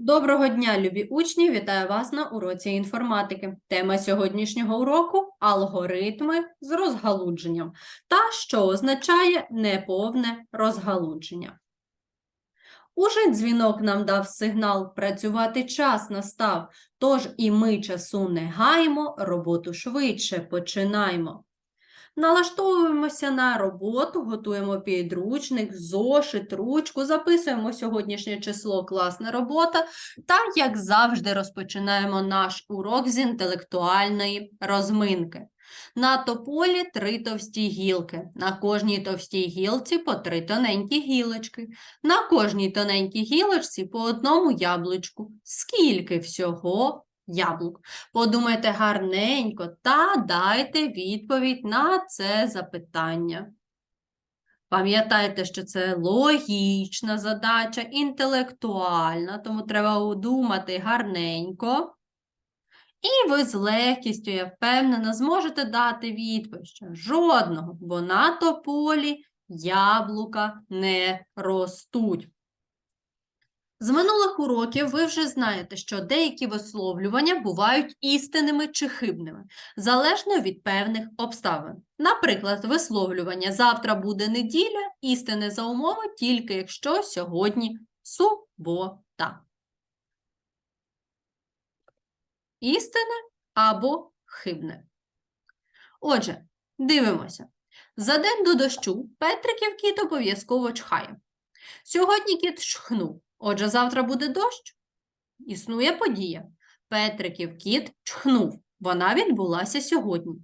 Доброго дня, любі учні! Вітаю вас на уроці інформатики. Тема сьогоднішнього уроку алгоритми з розгалудженням та що означає неповне розгалудження. Уже дзвінок нам дав сигнал працювати час настав, тож і ми часу не гаємо, роботу швидше починаємо. Налаштовуємося на роботу, готуємо підручник, зошит, ручку, записуємо сьогоднішнє число класна робота та, як завжди, розпочинаємо наш урок з інтелектуальної розминки. На тополі три товсті гілки, на кожній товстій гілці по три тоненькі гілочки, на кожній тоненькій гілочці по одному яблучку. Скільки всього яблук? Подумайте гарненько та дайте відповідь на це запитання. Пам'ятайте, що це логічна задача, інтелектуальна, тому треба думати гарненько. І ви з легкістю, я впевнена, зможете дати відповідь, жодного, бо на тополі яблука не ростуть. З минулих уроків ви вже знаєте, що деякі висловлювання бувають істинними чи хибними, залежно від певних обставин. Наприклад, висловлювання завтра буде неділя, істине за умови тільки якщо сьогодні субота. Істине або хибне. Отже, дивимося. За день до дощу Петриків кіт обов'язково чхає. Сьогодні кіт чхнув. Отже, завтра буде дощ. Існує подія. Петриків кіт чхнув. Вона відбулася сьогодні.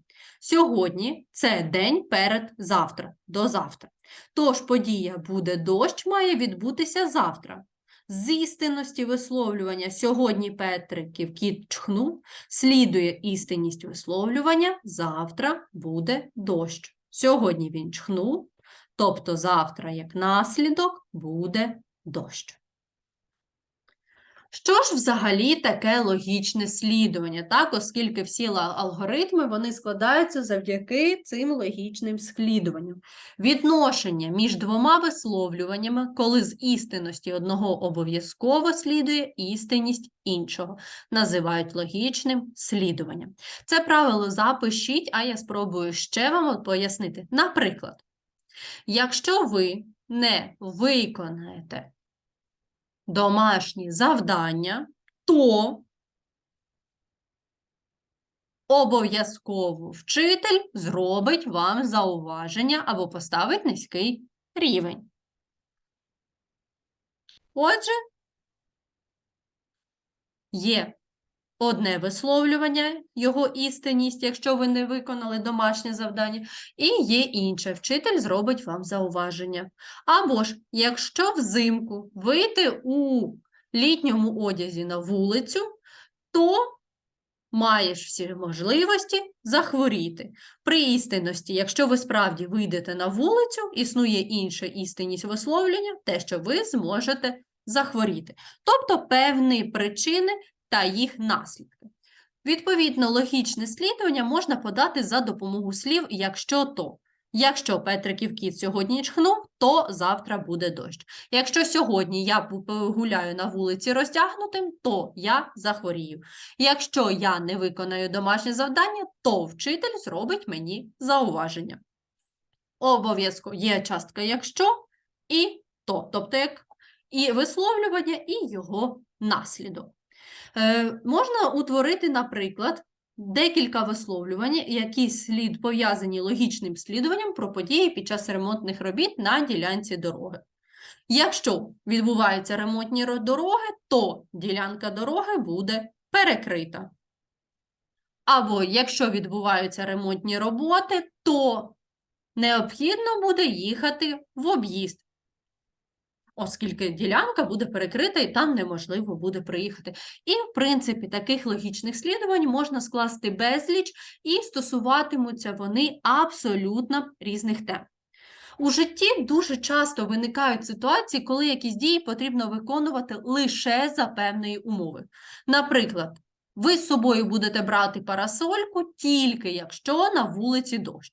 Сьогодні це день перед завтра, до завтра. Тож подія буде дощ має відбутися завтра. З істинності висловлювання сьогодні Петриків кіт чхнув, слідує істинність висловлювання завтра буде дощ. Сьогодні він чхнув, тобто завтра, як наслідок, буде дощ. Що ж взагалі таке логічне слідування, так, оскільки всі алгоритми вони складаються завдяки цим логічним слідуванням. Відношення між двома висловлюваннями, коли з істинності одного обов'язково слідує істинність іншого, називають логічним слідуванням. Це правило запишіть, а я спробую ще вам пояснити. Наприклад, якщо ви не виконаєте домашні завдання, то обов'язково вчитель зробить вам зауваження або поставить низький рівень. Отже, є одне висловлювання, його істинність, якщо ви не виконали домашнє завдання, і є інше, вчитель зробить вам зауваження. Або ж, якщо взимку вийти у літньому одязі на вулицю, то маєш всі можливості захворіти. При істинності, якщо ви справді вийдете на вулицю, існує інша істинність висловлення, те, що ви зможете захворіти. Тобто певні причини та їх наслідки. Відповідно, логічне слідування можна подати за допомогою слів «якщо то». Якщо Петриків кіт сьогодні чхнув, то завтра буде дощ. Якщо сьогодні я гуляю на вулиці роздягнутим, то я захворію. Якщо я не виконаю домашнє завдання, то вчитель зробить мені зауваження. Обов'язково є частка якщо і то, тобто як і висловлювання, і його наслідок. Е, можна утворити, наприклад, декілька висловлювань, які слід пов'язані логічним слідуванням про події під час ремонтних робіт на ділянці дороги. Якщо відбуваються ремонтні дороги, то ділянка дороги буде перекрита. Або якщо відбуваються ремонтні роботи, то необхідно буде їхати в об'їзд оскільки ділянка буде перекрита і там неможливо буде приїхати. І, в принципі, таких логічних слідувань можна скласти безліч, і стосуватимуться вони абсолютно різних тем. У житті дуже часто виникають ситуації, коли якісь дії потрібно виконувати лише за певної умови. Наприклад, ви з собою будете брати парасольку тільки якщо на вулиці дощ.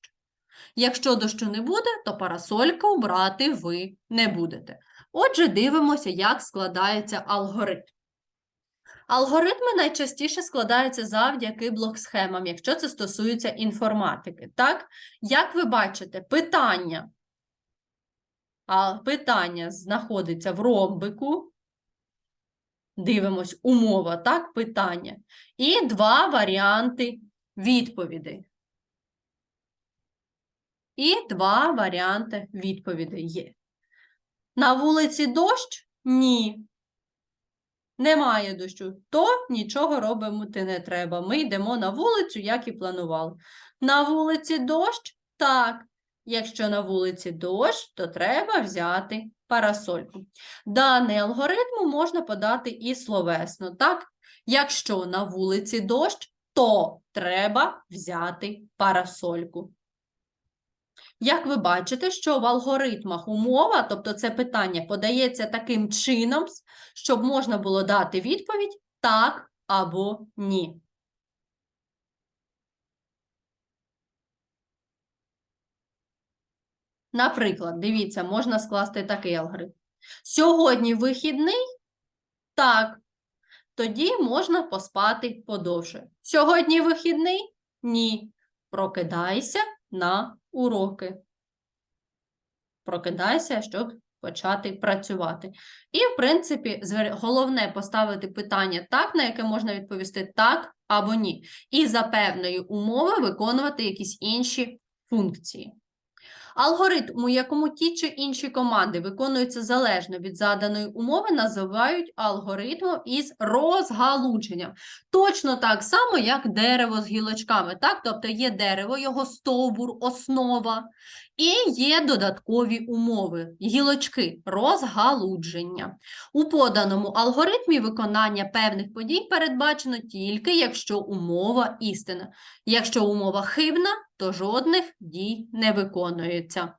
Якщо дощу не буде, то парасольку брати ви не будете. Отже, дивимося, як складається алгоритм. Алгоритми найчастіше складаються завдяки блок-схемам, якщо це стосується інформатики. Так? Як ви бачите, питання. А питання знаходиться в ромбику. Дивимось, умова, так, питання. І два варіанти відповідей. І два варіанти відповідей є. На вулиці дощ? Ні. Немає дощу, то нічого робити не треба. Ми йдемо на вулицю, як і планували. На вулиці дощ? Так. Якщо на вулиці дощ, то треба взяти парасольку. Даний алгоритм можна подати і словесно. Так? Якщо на вулиці дощ, то треба взяти парасольку. Як ви бачите, що в алгоритмах умова, тобто це питання, подається таким чином, щоб можна було дати відповідь так або ні. Наприклад, дивіться, можна скласти такий алгоритм. Сьогодні вихідний? Так. Тоді можна поспати подовше. Сьогодні вихідний? Ні. Прокидайся на уроки. Прокидайся, щоб почати працювати. І, в принципі, головне поставити питання так, на яке можна відповісти так або ні. І за певної умови виконувати якісь інші функції. Алгоритм, у якому ті чи інші команди виконуються залежно від заданої умови, називають алгоритмом із розгалудженням. Точно так само, як дерево з гілочками. Так? Тобто є дерево, його стовбур, основа, і є додаткові умови, гілочки, розгалудження. У поданому алгоритмі виконання певних подій передбачено тільки, якщо умова істина. Якщо умова хибна, то жодних дій не виконується.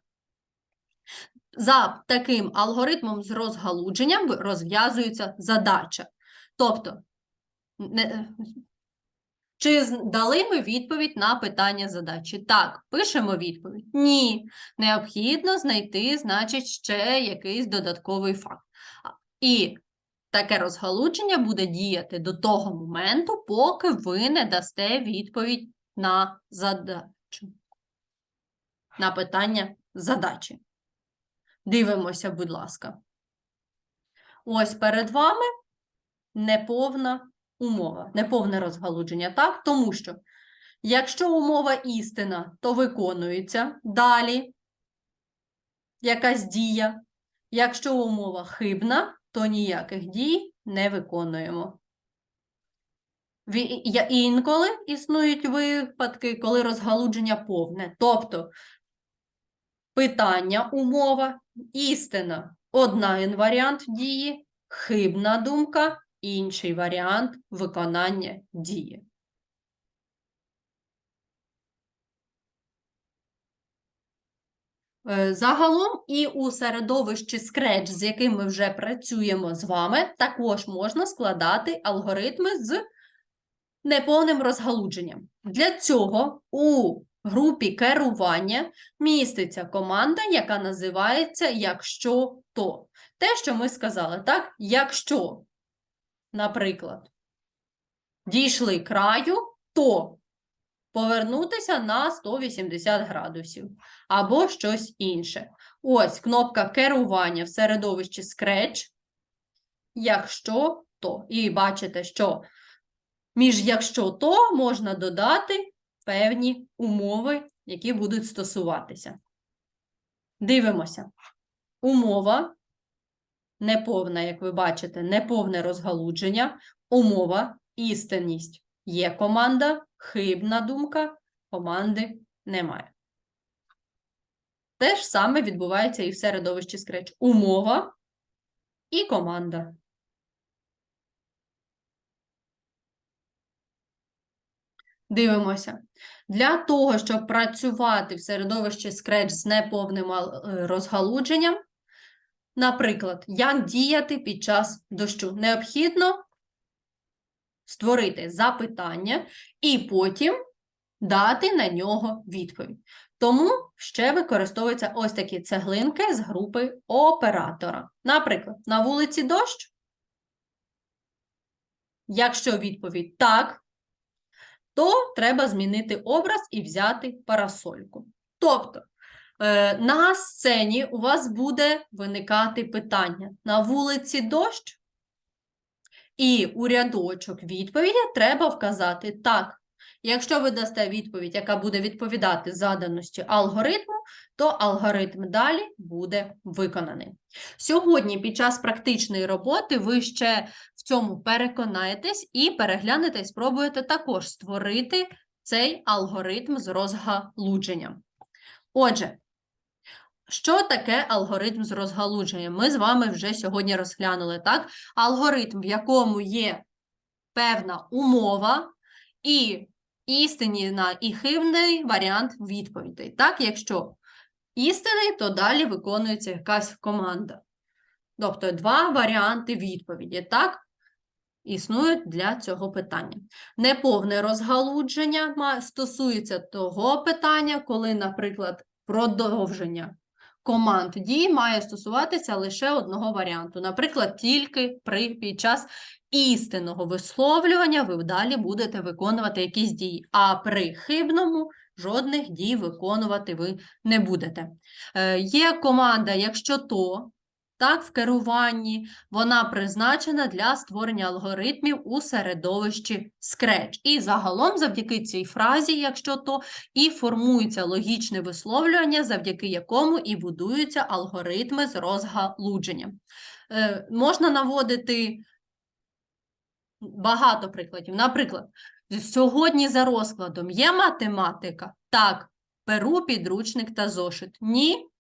За таким алгоритмом з розгалудженням розв'язується задача. Тобто, не- чи дали ми відповідь на питання задачі? Так, пишемо відповідь. Ні. Необхідно знайти, значить, ще якийсь додатковий факт. І таке розгалудження буде діяти до того моменту, поки ви не дасте відповідь на задачу. На питання задачі. Дивимося, будь ласка. Ось перед вами неповна умова, неповне розгалудження, так? Тому що, якщо умова істина, то виконується далі якась дія. Якщо умова хибна, то ніяких дій не виконуємо. Інколи існують випадки, коли розгалудження повне. Тобто питання, умова, істина один варіант дії, хибна думка, інший варіант виконання дії. Е, Загалом і у середовищі Scratch, з яким ми вже працюємо з вами, також можна складати алгоритми з неповним розгалудженням. Для цього у групі керування міститься команда, яка називається «Якщо то». Те, що ми сказали, так? Якщо, наприклад, дійшли краю, то повернутися на 180 градусів або щось інше. Ось кнопка керування в середовищі Scratch. Якщо то. І бачите, що між якщо то можна додати певні умови, які будуть стосуватися. Дивимося. Умова неповна, як ви бачите, неповне розгалудження. Умова істинність. Є команда, хибна думка, команди немає. Те ж саме відбувається і в середовищі Scratch. Умова і команда. Дивимося. Для того, щоб працювати в середовищі Scratch з неповним е, розгалудженням, наприклад, як діяти під час дощу, необхідно створити запитання і потім дати на нього відповідь. Тому ще використовуються ось такі цеглинки з групи оператора. Наприклад, на вулиці дощ. Якщо відповідь так, то треба змінити образ і взяти парасольку. Тобто, е, на сцені у вас буде виникати питання: на вулиці дощ, і у рядочок відповіді треба вказати так. Якщо ви дасте відповідь, яка буде відповідати заданості алгоритму, то алгоритм далі буде виконаний. Сьогодні під час практичної роботи ви ще в цьому переконаєтесь і переглянете, і спробуєте також створити цей алгоритм з розгалудженням. Отже, що таке алгоритм з розгалудженням? Ми з вами вже сьогодні розглянули, так? Алгоритм, в якому є певна умова і істинний і хибний варіант відповідей. Так, якщо істинний, то далі виконується якась команда. Тобто два варіанти відповіді, так? Існують для цього питання. Неповне розгалудження стосується того питання, коли, наприклад, продовження команд дій має стосуватися лише одного варіанту. Наприклад, тільки при, під час істинного висловлювання ви далі будете виконувати якісь дії, а при хибному жодних дій виконувати ви не будете. Е, є команда, якщо то, так, в керуванні, вона призначена для створення алгоритмів у середовищі Scratch. І загалом, завдяки цій фразі, якщо то, і формується логічне висловлювання, завдяки якому і будуються алгоритми з розгалудженням. Е, можна наводити багато прикладів. Наприклад, сьогодні за розкладом є математика? Так. Беру підручник та зошит. Ні.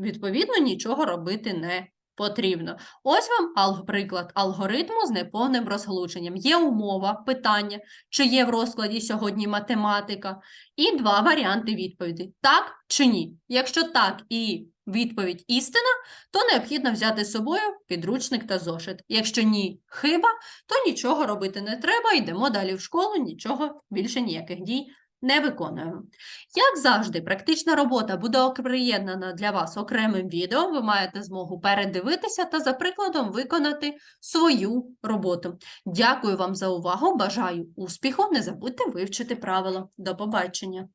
Відповідно, нічого робити не потрібно. Ось вам приклад алгоритму з неповним розгалудженням. Є умова, питання, чи є в розкладі сьогодні математика, і два варіанти відповіді: так чи ні. Якщо так і відповідь істина, то необхідно взяти з собою підручник та зошит. Якщо ні, хиба, то нічого робити не треба, йдемо далі в школу, нічого більше ніяких дій не виконуємо. Як завжди, практична робота буде приєднана для вас окремим відео. Ви маєте змогу передивитися та за прикладом виконати свою роботу. Дякую вам за увагу. Бажаю успіху. Не забудьте вивчити правила. До побачення.